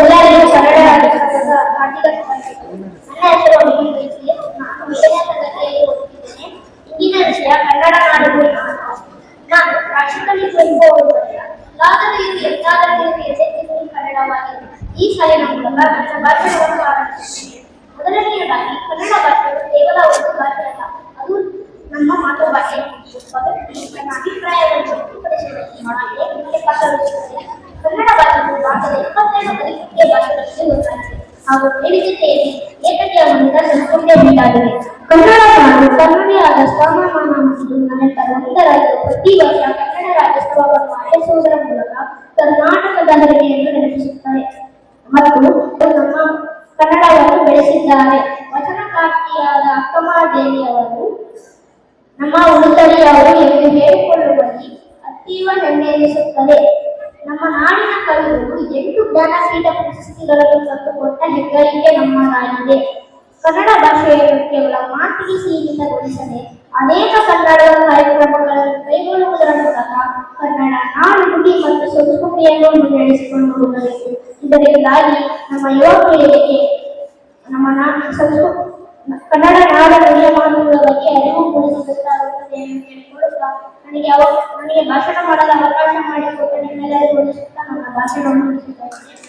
ಎಲ್ಲರಿಗೂ ಕನ್ನಡ ರಾಜ್ಯೋತ್ಸವದ ಹಾರ್ದಿಕ ಶುಭಾಶಯಗಳು. ನನ್ನ ಹೆಸರು ಅಭಿಮನ್ಯು ಬೈಸಿಗೆ. ನಾನು ಏಳನೇ ತರಗತಿಯಲ್ಲಿ ಓದುತ್ತಿದ್ದೇನೆ ಇಂದಿನ ವಿಷಯ ಕನ್ನಡ ನಾಡುನುಡಿ ನಾನು ರಾಷ್ಟ್ರಕವಿ ಕುವೆಂಪು ಅವರುಗಳ ಲಾಗದೆಯು ಎಲ್ಲಾದರೆಯೂ ಎದೆತ್ತಿರುವುದು ಕನ್ನಡವಾಗಿದೆ ಈ ಸಾಲಿನ ಮೂಲಕ ನನ್ನ ಭಾಷಣವನ್ನು ಆರಂಭಿಸುತ್ತೇನೆ ಮೊದಲನೆಯದಾಗಿ ಕನ್ನಡ ಭಾಷೆಯು ಕೇವಲ ಒಂದು ಭಾಷೆ ಅಲ್ಲ ಅದು ನಮ್ಮ ಮಾತೃಭಾಷೆ ಮೊದಲಿಗೆ ನನ್ನ ಅಭಿಪ್ರಾಯವನ್ನು ವ್ಯಕ್ತಪಡಿಸುವುದಕ್ಕೆ ನಾನು ನಿಮಗೆ ಪಾಠವಿರುತ್ತದೆ ಕನ್ನಡ ಭಾರತದ ಇಪ್ಪತ್ತೆರಡು ಅಧಿಕೃತ ಭಾಷೆಗಳಲ್ಲಿ ಒಂದಾಗಿದೆ ಹಾಗೂ ವೈವಿಧ್ಯತೆಯಲ್ಲಿ ಏಕತೆಯ ಮೂಲಕ ಸಂಸ್ಕೃತಿಯ ಉಂಟಾಗಿದೆ ಕನ್ನಡ ನಾಡು ಕನ್ನಡಿಯಾದ ಸ್ಥಾನಮಾನ ಒಂದರಾಗಿ ಪ್ರತಿ ವರ್ಷ ಕನ್ನಡ ರಾಜ್ಯೋತ್ಸವವನ್ನು ಆಚರಿಸುವುದರ ಮೂಲಕ ಕರ್ನಾಟಕದ ಹೆಮ್ಮೆಯನ್ನು ನೆನಪಿಸುತ್ತದೆ ಮತ್ತು ನಮ್ಮ ಕನ್ನಡವನ್ನು ಬೆಳೆಸಿದ್ದಾರೆ. ವಚನಕಾರ್ತಿಯಾದ ಅಕ್ಕಮಹಾದೇವಿಯವರು ನಮ್ಮ ಉಡುತಡಿಯವರು ಎಂದು ಹೇಳಿಕೊಳ್ಳುವಲ್ಲಿ ಅತೀವ ಹೆಮ್ಮೆ ಎನಿಸುತ್ತದೆ ನಮ್ಮ ನಾಡಿನ ಕವಿಗಳು ಎಂಟು ಜ್ಞಾನಪೀಠ ಪ್ರಶಸ್ತಿಗಳನ್ನು ತಂದುಕೊಟ್ಟ ಹೆಗ್ಗಳಿಕೆ ನಮ್ಮದಾಗಿದೆ ಕನ್ನಡ ಭಾಷೆಯನ್ನು ಕೇವಲ ಮಾತಿಗೆ ಸೀಮಿತಗೊಳಿಸದೆ ಅನೇಕ ಕನ್ನಡ ಕಾರ್ಯಕ್ರಮಗಳನ್ನು ಕೈಗೊಳ್ಳುವುದರ ಮೂಲಕ ಕನ್ನಡ ನಾಡು ಮತ್ತು ಸಂಸ್ಕೃತಿಯನ್ನು ಮುನ್ನಡೆಸಿಕೊಂಡು ಹೋಗಬೇಕು ಇದರಿಂದಾಗಿ ನಮ್ಮ ಯುವ ನಮ್ಮ ನಾ- ಸಂಸ್ಕೃತಿ ಕನ್ನಡ ನಾಡ ನುಡಿಯ ಬಗ್ಗೆ ಅರಿವು ಮೂಡಿಸಬೇಕಾಗುತ್ತದೆ ನನಗೆ ನನಗೆ ಭಾಷಣ ಮಾಡಲು ಅವಕಾಶ ಮಾಡಿಕೊಟ್ಟು ನಿಮ್ಮೆಲ್ಲರಿಗೂ ನನ್ನ ಭಾಷಣವನ್ನು ಮುಗಿಸುತ್ತೇನೆ